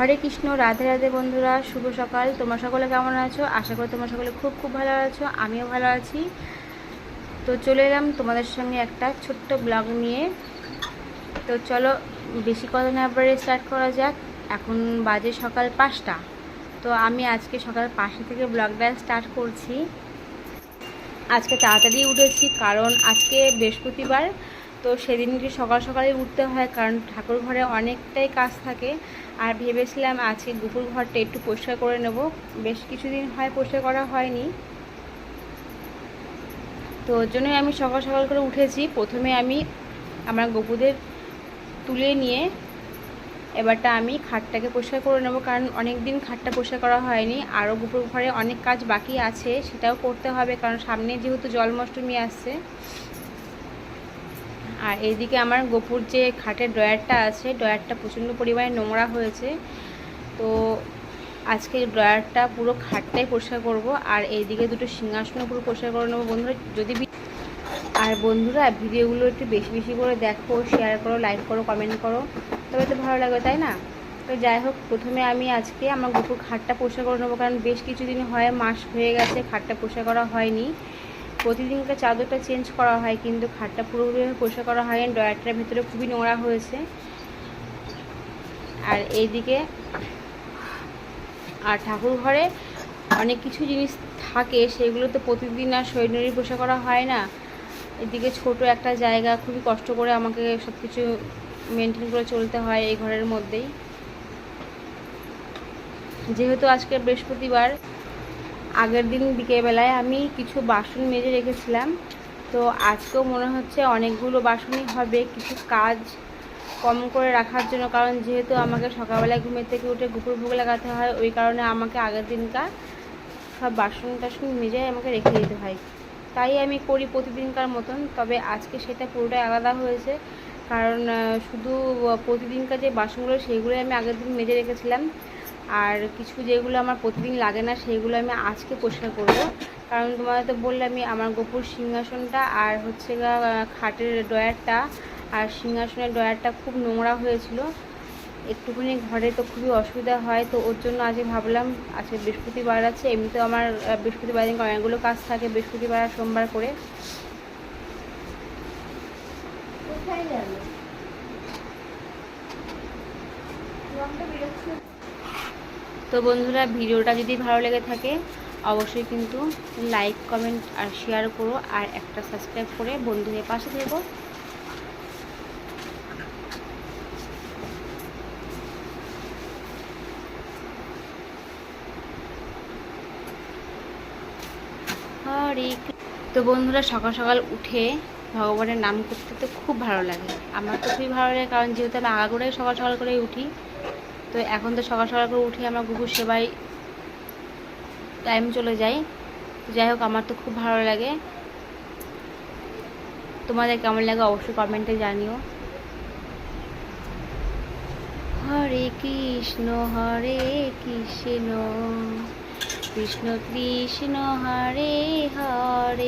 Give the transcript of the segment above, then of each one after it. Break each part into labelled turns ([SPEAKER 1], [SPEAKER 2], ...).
[SPEAKER 1] হরে কৃষ্ণ রাধে রাধে বন্ধুরা শুভ সকাল তোমার সকলে কেমন আছো আশা করি তোমার সকলে খুব খুব ভালো আছো আমিও ভালো আছি তো চলে এলাম তোমাদের সঙ্গে একটা ছোট্ট ব্লগ নিয়ে তো চলো বেশি কথা না পরে স্টার্ট করা যাক এখন বাজে সকাল পাঁচটা তো আমি আজকে সকাল পাঁচটা থেকে ব্লগটা স্টার্ট করছি আজকে তাড়াতাড়ি উঠেছি কারণ আজকে বৃহস্পতিবার তো সেদিনকে সকাল সকালে উঠতে হয় কারণ ঠাকুর ঘরে অনেকটাই কাজ থাকে আর ভেবেছিলাম আজকে দুপুর ঘরটা একটু পরিষ্কার করে নেব বেশ কিছুদিন হয় পরিষ্কার করা হয়নি তো ওর জন্যই আমি সকাল সকাল করে উঠেছি প্রথমে আমি আমার গপুদের তুলে নিয়ে এবারটা আমি খাটটাকে পরিষ্কার করে নেব কারণ অনেক দিন খাটটা পরিষ্কার করা হয়নি আরও গুপুর ঘরে অনেক কাজ বাকি আছে সেটাও করতে হবে কারণ সামনে যেহেতু জলমাষ্টমী আসছে আর এইদিকে আমার গোপুর যে খাটের ড্রয়ারটা আছে ড্রয়ারটা প্রচণ্ড পরিমাণে নোংরা হয়েছে তো আজকে ড্রয়ারটা পুরো খাটটাই পরিষ্কার করব আর এইদিকে দুটো সিংহাসনও পুরো পরিষ্কার করে নেবো বন্ধুরা যদি আর বন্ধুরা ভিডিওগুলো একটু বেশি বেশি করে দেখো শেয়ার করো লাইক করো কমেন্ট করো তবে তো ভালো লাগবে তাই না তো যাই হোক প্রথমে আমি আজকে আমার গোপুর খাটটা পরিষ্কার করে নেবো কারণ বেশ কিছুদিন হয় মাস হয়ে গেছে খাটটা পরিষ্কার করা হয়নি প্রতিদিন ওটা চাদরটা চেঞ্জ করা হয় কিন্তু খাটটা পুরোপুরিভাবে পরিষ্কার করা হয় ড্রয়ারটার ভিতরে খুবই নোংরা হয়েছে আর এইদিকে আর ঠাকুর ঘরে অনেক কিছু জিনিস থাকে সেগুলো তো প্রতিদিন আর শরীরী পোষা করা হয় না এদিকে ছোট একটা জায়গা খুবই কষ্ট করে আমাকে সব কিছু মেনটেন করে চলতে হয় এই ঘরের মধ্যেই যেহেতু আজকে বৃহস্পতিবার আগের দিন বিকেলবেলায় আমি কিছু বাসন মেজে রেখেছিলাম তো আজকেও মনে হচ্ছে অনেকগুলো বাসনই হবে কিছু কাজ কম করে রাখার জন্য কারণ যেহেতু আমাকে সকালবেলায় ঘুমের থেকে উঠে গুপুর ভোগ লাগাতে হয় ওই কারণে আমাকে আগের দিনকার সব বাসন টাসন মেজে আমাকে রেখে দিতে হয় তাই আমি করি প্রতিদিনকার মতন তবে আজকে সেটা পুরোটাই আলাদা হয়েছে কারণ শুধু প্রতিদিনকার যে বাসনগুলো সেইগুলোই আমি আগের দিন মেজে রেখেছিলাম আর কিছু যেগুলো আমার প্রতিদিন লাগে না সেইগুলো আমি আজকে পরিষ্কার করব কারণ তোমাদের তো বললে আমি আমার গোপুর সিংহাসনটা আর হচ্ছে খাটের ডয়ারটা আর সিংহাসনের ডয়ারটা খুব নোংরা হয়েছিল একটুখানি ঘরে তো খুবই অসুবিধা হয় তো ওর জন্য আজকে ভাবলাম আজকে বৃহস্পতিবার আছে এমনিতেও আমার বৃহস্পতিবার দিন অনেকগুলো কাজ থাকে বৃহস্পতিবার সোমবার করে তো বন্ধুরা ভিডিওটা যদি ভালো লেগে থাকে অবশ্যই কিন্তু লাইক কমেন্ট আর শেয়ার করো আর একটা সাবস্ক্রাইব করে বন্ধুদের পাশে দেবো তো বন্ধুরা সকাল সকাল উঠে ভগবানের নাম করতে তো খুব ভালো লাগে আমার তো খুবই ভালো লাগে কারণ যেহেতু আমি আগাগোড়াই সকাল সকাল করেই উঠি তো এখন তো সকাল সকাল করে উঠে আমরা গুগুর সেবাই টাইম চলে যাই যাই হোক আমার তো খুব ভালো লাগে তোমাদের কেমন লাগে অবশ্যই কমেন্টে জানিও
[SPEAKER 2] হরে কৃষ্ণ হরে কৃষ্ণ কৃষ্ণ কৃষ্ণ হরে হরে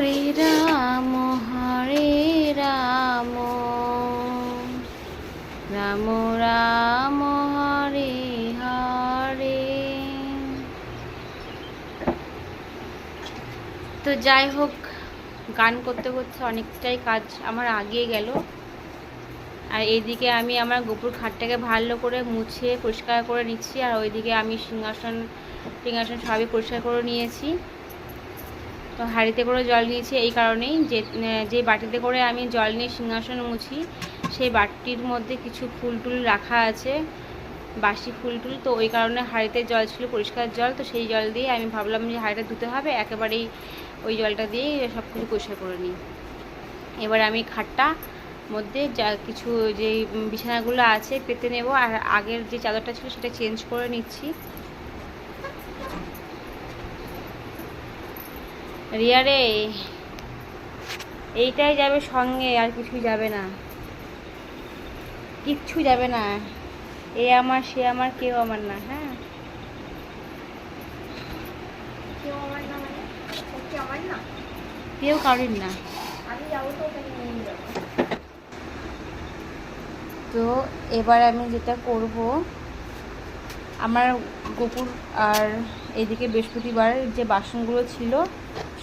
[SPEAKER 2] হরে রাম হরে রাম রাম রাম হরে হরে
[SPEAKER 1] তো যাই হোক গান করতে করতে অনেকটাই কাজ আমার আগিয়ে গেল আর এইদিকে আমি আমার গোপুর খাটটাকে ভালো করে মুছে পরিষ্কার করে নিচ্ছি আর ওইদিকে আমি সিংহাসন সিংহাসন সবই পরিষ্কার করে নিয়েছি হাড়িতে হাঁড়িতে করে জল নিয়েছি এই কারণেই যে যে বাটিতে করে আমি জল নিয়ে সিংহাসন মুছি সেই বাটির মধ্যে কিছু ফুল টুল রাখা আছে বাসি ফুল টুল তো ওই কারণে হাঁড়িতে জল ছিল পরিষ্কার জল তো সেই জল দিয়ে আমি ভাবলাম যে হাঁড়িটা ধুতে হবে একেবারেই ওই জলটা দিয়েই সব কিছু পরিষ্কার করে নিই এবার আমি খাটটা মধ্যে যা কিছু যে বিছানাগুলো আছে পেতে নেব আর আগের যে চাদরটা ছিল সেটা চেঞ্জ করে নিচ্ছি রিয়া রে এইটাই যাবে সঙ্গে আর কিছু যাবে না কিচ্ছু যাবে না এ আমার সে আমার কেউ আমার না হ্যাঁ কেউ মানে? কারোর না তো এবার আমি যেটা করব আমার গোপুর আর এদিকে বৃহস্পতিবার যে বাসনগুলো ছিল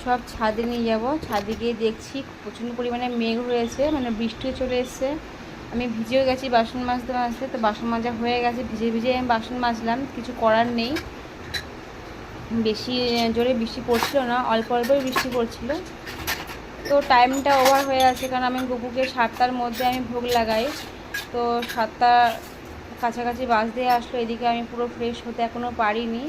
[SPEAKER 1] সব ছাদে নিয়ে যাব ছাদে গিয়ে দেখছি প্রচণ্ড পরিমাণে মেঘ হয়েছে মানে বৃষ্টিও চলে এসছে আমি ভিজেও গেছি বাসন মাজতে মাজতে তো বাসন মাজা হয়ে গেছে ভিজে ভিজে আমি বাসন মাজলাম কিছু করার নেই বেশি জোরে বৃষ্টি পড়ছিল না অল্প অল্পই বৃষ্টি পড়ছিল তো টাইমটা ওভার হয়ে আছে কারণ আমি গুপুকে সাতটার মধ্যে আমি ভোগ লাগাই তো সাতটা কাছাকাছি বাস দিয়ে আসলো এদিকে আমি পুরো ফ্রেশ হতে এখনও পারিনি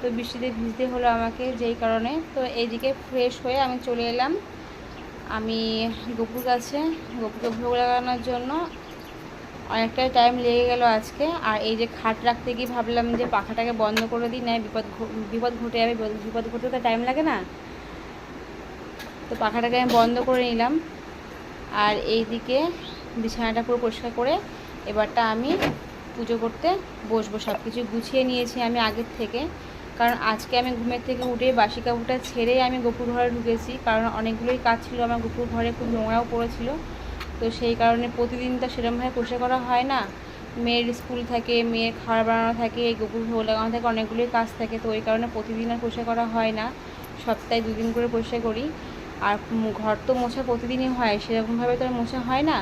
[SPEAKER 1] তো বৃষ্টিতে ভিজতে হলো আমাকে যেই কারণে তো এইদিকে ফ্রেশ হয়ে আমি চলে এলাম আমি গপুর কাছে গপুকে ভোগ লাগানোর জন্য অনেকটাই টাইম লেগে গেল আজকে আর এই যে খাট রাখতে গিয়ে ভাবলাম যে পাখাটাকে বন্ধ করে দিই না বিপদ বিপদ ঘটে যাবে বিপদ ঘটতে তো টাইম লাগে না তো পাখাটাকে আমি বন্ধ করে নিলাম আর এই দিকে বিছানাটা পুরো পরিষ্কার করে এবারটা আমি পুজো করতে বসবো সব কিছু গুছিয়ে নিয়েছি আমি আগের থেকে কারণ আজকে আমি ঘুমের থেকে উঠে বাসি কাপড়টা ছেড়ে আমি গোপুর ঘরে ঢুকেছি কারণ অনেকগুলোই কাজ ছিল আমার গোপুর ঘরে খুব নোংরাও পড়েছিল তো সেই কারণে প্রতিদিন তো সেরকমভাবে পোষা করা হয় না মেয়ের স্কুল থাকে মেয়ের খাবার বানানো থাকে এই গোপুর ভোগ লাগানো থাকে অনেকগুলোই কাজ থাকে তো ওই কারণে প্রতিদিন আর পোষা করা হয় না সপ্তাহে দুদিন করে পোষা করি আর ঘর তো মোছা প্রতিদিনই হয় সেরকমভাবে তো আর মোছা হয় না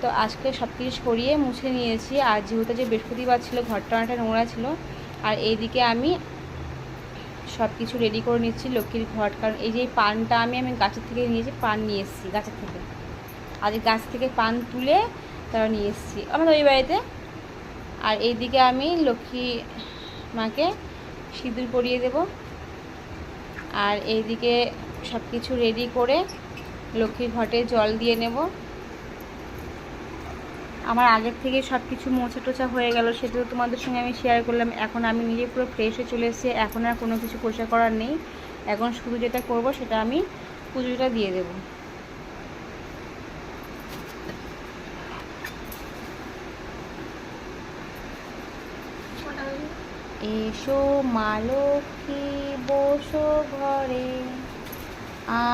[SPEAKER 1] তো আজকে সব কিছু সরিয়ে মুছে নিয়েছি আর যেহেতু যে বৃহস্পতিবার ছিল ঘরটা অনেকটা নোংরা ছিল আর এইদিকে আমি সব কিছু রেডি করে নিচ্ছি লক্ষ্মীর ঘট কারণ এই যে পানটা আমি আমি গাছের থেকে নিয়েছি পান নিয়ে এসেছি গাছের থেকে আজ গাছ থেকে পান তুলে তারা নিয়ে এসেছি আমাদের ওই বাড়িতে আর এইদিকে আমি লক্ষ্মী মাকে সিঁদুর পরিয়ে দেব আর এইদিকে সব কিছু রেডি করে লক্ষ্মীর ঘটে জল দিয়ে নেব আমার আগের থেকে সব কিছু মোছা টোচা হয়ে গেল সেটা তোমাদের সঙ্গে আমি শেয়ার করলাম এখন আমি নিজে পুরো ফ্রেশ হয়ে চলে এসেছি এখন আর কোনো কিছু পোষা করার নেই এখন শুধু যেটা করব সেটা আমি পুজোটা দিয়ে দেব
[SPEAKER 2] এসো মা বসো ঘরে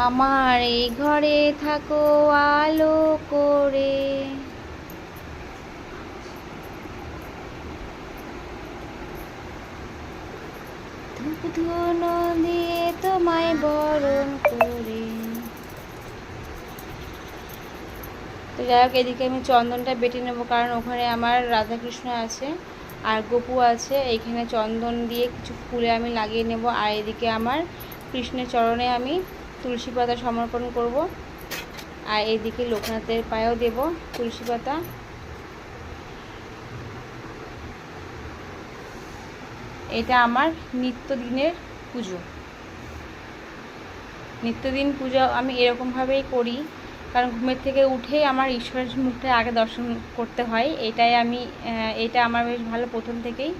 [SPEAKER 2] আমার এই ঘরে থাকো আলো করে ধুনো দিয়ে তোমায় বরণ করে
[SPEAKER 1] তো যাই হোক এদিকে আমি চন্দনটা বেটে নেব কারণ ওখানে আমার রাধাকৃষ্ণ আছে আর গপু আছে এইখানে চন্দন দিয়ে কিছু ফুলে আমি লাগিয়ে নেব আর এদিকে আমার কৃষ্ণের চরণে আমি তুলসী পাতা সমর্পণ করব আর এদিকে লোকনাথের পায়েও দেব তুলসী পাতা এটা আমার নিত্যদিনের পুজো নিত্যদিন পূজা আমি এরকমভাবেই করি কারণ ঘুমের থেকে উঠে আমার ঈশ্বরের মুখে আগে দর্শন করতে হয় এটাই আমি এটা আমার বেশ ভালো প্রথম থেকেই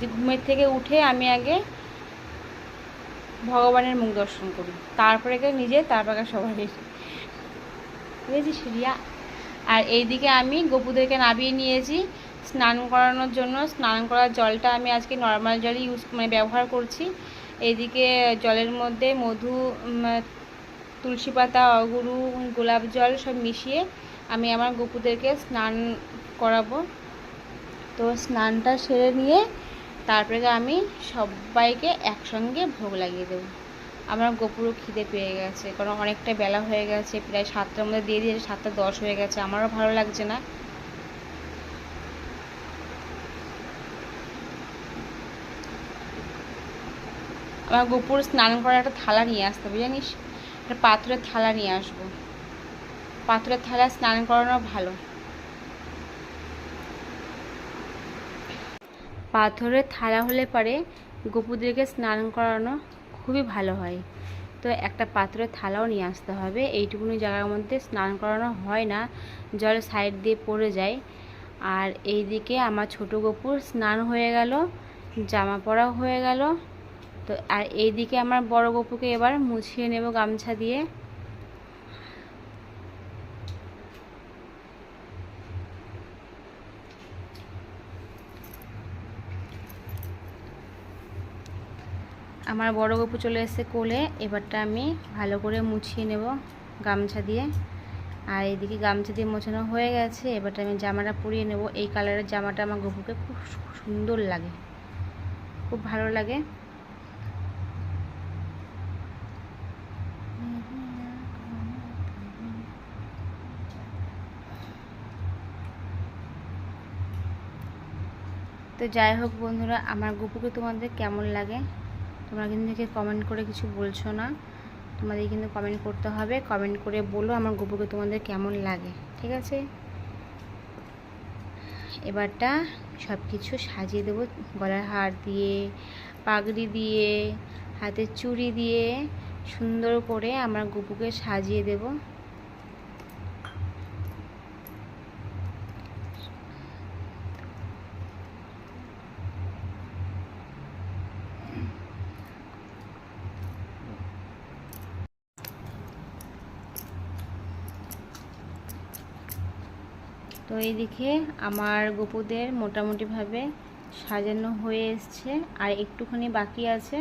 [SPEAKER 1] যে ঘুমের থেকে উঠে আমি আগে ভগবানের মুখ দর্শন করি তারপরে কেউ নিজে তারপরে সবাই বুঝেছিস রিয়া আর এইদিকে আমি গোপুদেরকে নামিয়ে নিয়েছি স্নান করানোর জন্য স্নান করার জলটা আমি আজকে নর্মাল জলই ইউজ মানে ব্যবহার করছি এদিকে জলের মধ্যে মধু তুলসী পাতা অগুরু গোলাপ জল সব মিশিয়ে আমি আমার গপুদেরকে স্নান করাবো তো স্নানটা সেরে নিয়ে তারপরে আমি সবাইকে একসঙ্গে ভোগ লাগিয়ে দেবো আমার গোপুরও খিদে পেয়ে গেছে কারণ অনেকটা বেলা হয়ে গেছে প্রায় সাতটার মধ্যে দিয়ে দিয়েছে সাতটা দশ হয়ে গেছে আমারও ভালো লাগছে না আমার গোপুর স্নান করার একটা থালা নিয়ে আসতে হবে জানিস একটা পাথরের থালা নিয়ে আসবো পাথরের থালা স্নান করানো ভালো পাথরের থালা হলে পরে গোপুদেরকে স্নান করানো খুবই ভালো হয় তো একটা পাথরের থালাও নিয়ে আসতে হবে এইটুকুনি জায়গার মধ্যে স্নান করানো হয় না জল সাইড দিয়ে পড়ে যায় আর এইদিকে আমার ছোট গপুর স্নান হয়ে গেল জামা পরাও হয়ে গেল তো আর এইদিকে আমার বড় গপুকে এবার মুছিয়ে নেব গামছা দিয়ে আমার বড় গপু চলে এসেছে কোলে এবারটা আমি ভালো করে মুছিয়ে নেব গামছা দিয়ে আর এদিকে গামছা দিয়ে মোছানো হয়ে গেছে এবারটা আমি জামাটা পরিয়ে নেব এই কালারের জামাটা আমার গপুকে খুব সুন্দর লাগে খুব ভালো লাগে তো যাই হোক বন্ধুরা আমার গপুকে তোমাদের কেমন লাগে তোমরা কিন্তু কমেন্ট করে কিছু বলছো না তোমাদের কিন্তু কমেন্ট করতে হবে কমেন্ট করে বলো আমার গপুকে তোমাদের কেমন লাগে ঠিক আছে এবারটা সব কিছু সাজিয়ে দেবো গলার হার দিয়ে পাগড়ি দিয়ে হাতে চুড়ি দিয়ে সুন্দর করে আমার গুপুকে সাজিয়ে দেবো তো এইদিকে আমার গোপুদের মোটামুটিভাবে সাজানো হয়ে এসছে আর একটুখানি বাকি আছে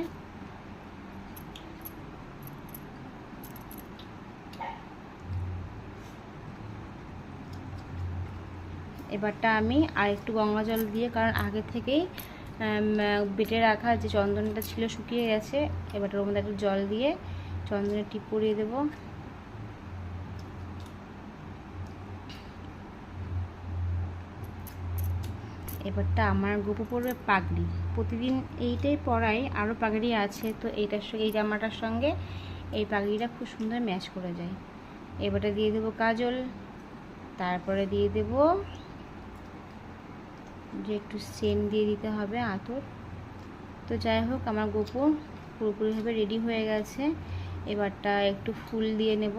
[SPEAKER 1] এবারটা আমি আর একটু গঙ্গা জল দিয়ে কারণ আগে থেকেই বেটে রাখা যে চন্দনটা ছিল শুকিয়ে গেছে এবারটার মধ্যে একটু জল দিয়ে চন্দনের টিপ পরিয়ে দেবো এবারটা আমার গুপু পড়বে পাগড়ি প্রতিদিন এইটাই পরাই আরও পাগড়ি আছে তো এইটার সঙ্গে এই জামাটার সঙ্গে এই পাগড়িটা খুব সুন্দর ম্যাচ করে যায় এবারটা দিয়ে দেবো কাজল তারপরে দিয়ে দেব যে একটু সেন দিয়ে দিতে হবে আতর তো যাই হোক আমার গোপুর পুরোপুরিভাবে রেডি হয়ে গেছে এবারটা একটু ফুল দিয়ে নেব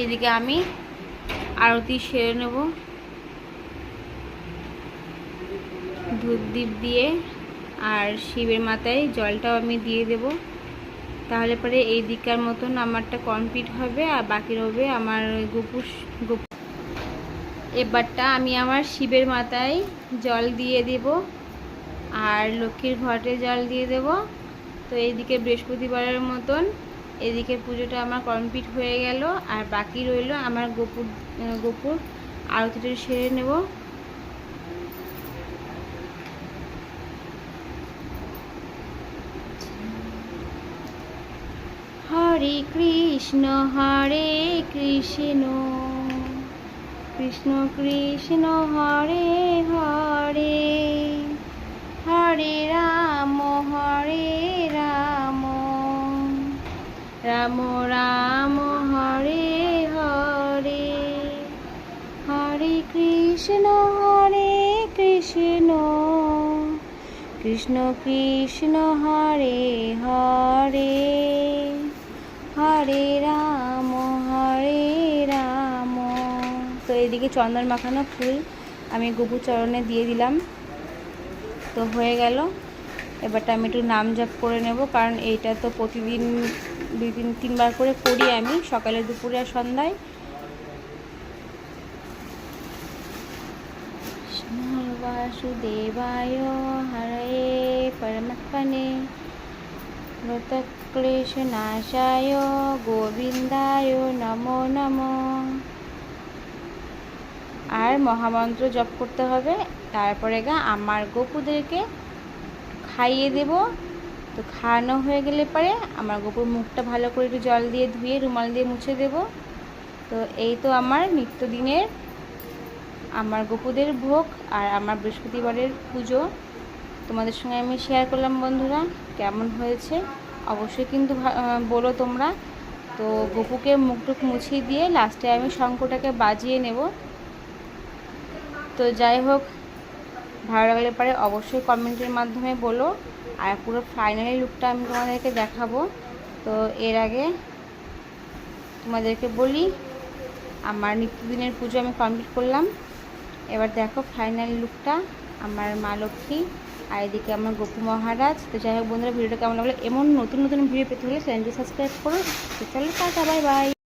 [SPEAKER 1] এইদিকে আমি আরতি সেরে নেব ধূপ দ্বীপ দিয়ে আর শিবের মাথায় জলটাও আমি দিয়ে দেব তাহলে পরে এই দিককার মতন আমারটা কমপ্লিট হবে আর বাকি রবে আমার গোপুর গোপু এবারটা আমি আমার শিবের মাথায় জল দিয়ে দেব আর লক্ষ্মীর ঘটে জল দিয়ে দেব তো এইদিকে বৃহস্পতিবারের মতন এদিকে পুজোটা আমার কমপ্লিট হয়ে গেল আর বাকি রইল আমার গোপুর গোপুর আরতিটা সেরে নেব
[SPEAKER 2] হরে কৃষ্ণ হরে কৃষ্ণ কৃষ্ণ কৃষ্ণ হরে হরে হরে রাম হরে রাম রাম রাম হরে হরে হরে কৃষ্ণ হরে কৃষ্ণ কৃষ্ণ কৃষ্ণ হরে হরে হরে রাম হরে রাম
[SPEAKER 1] তো এদিকে চন্দন মাখানো ফুল আমি গোপু চরণে দিয়ে দিলাম তো হয়ে গেল এবারটা আমি একটু নাম জপ করে নেব কারণ এইটা তো প্রতিদিন দুই তিনবার করে করি আমি সকালে দুপুরে আর সন্ধ্যায়
[SPEAKER 2] বাসুদেবায় হরে পরমাত্মনে নাশায় গোবিন্দায় নমো নমো আর মহামন্ত্র জপ করতে হবে তারপরে গা আমার গোপুদেরকে খাইয়ে দেবো তো খাওয়ানো হয়ে গেলে পরে আমার গোপুর মুখটা ভালো করে একটু জল দিয়ে ধুয়ে রুমাল দিয়ে মুছে দেব তো এই তো আমার নিত্যদিনের আমার গোপুদের ভোগ আর আমার বৃহস্পতিবারের পুজো তোমাদের সঙ্গে আমি শেয়ার করলাম বন্ধুরা কেমন হয়েছে অবশ্যই কিন্তু বলো তোমরা তো গপুকে মুখটুক মুছিয়ে দিয়ে লাস্টে আমি শঙ্কটাকে বাজিয়ে নেব তো যাই হোক ভালো লাগলে পারে অবশ্যই কমেন্টের মাধ্যমে বলো আর পুরো ফাইনালি লুকটা আমি তোমাদেরকে দেখাবো তো এর আগে তোমাদেরকে বলি আমার নিত্যদিনের পুজো আমি কমপ্লিট করলাম এবার দেখো ফাইনাল লুকটা আমার মা লক্ষ্মী আর এদিকে আমার গোপু মহারাজ তো যাই হোক বন্ধুরা ভিডিওটা কেমন লাগলো এমন নতুন নতুন ভিডিও পেতে হলে চ্যানেলটি সাবস্ক্রাইব করো তো চলো টাটা বাই বাই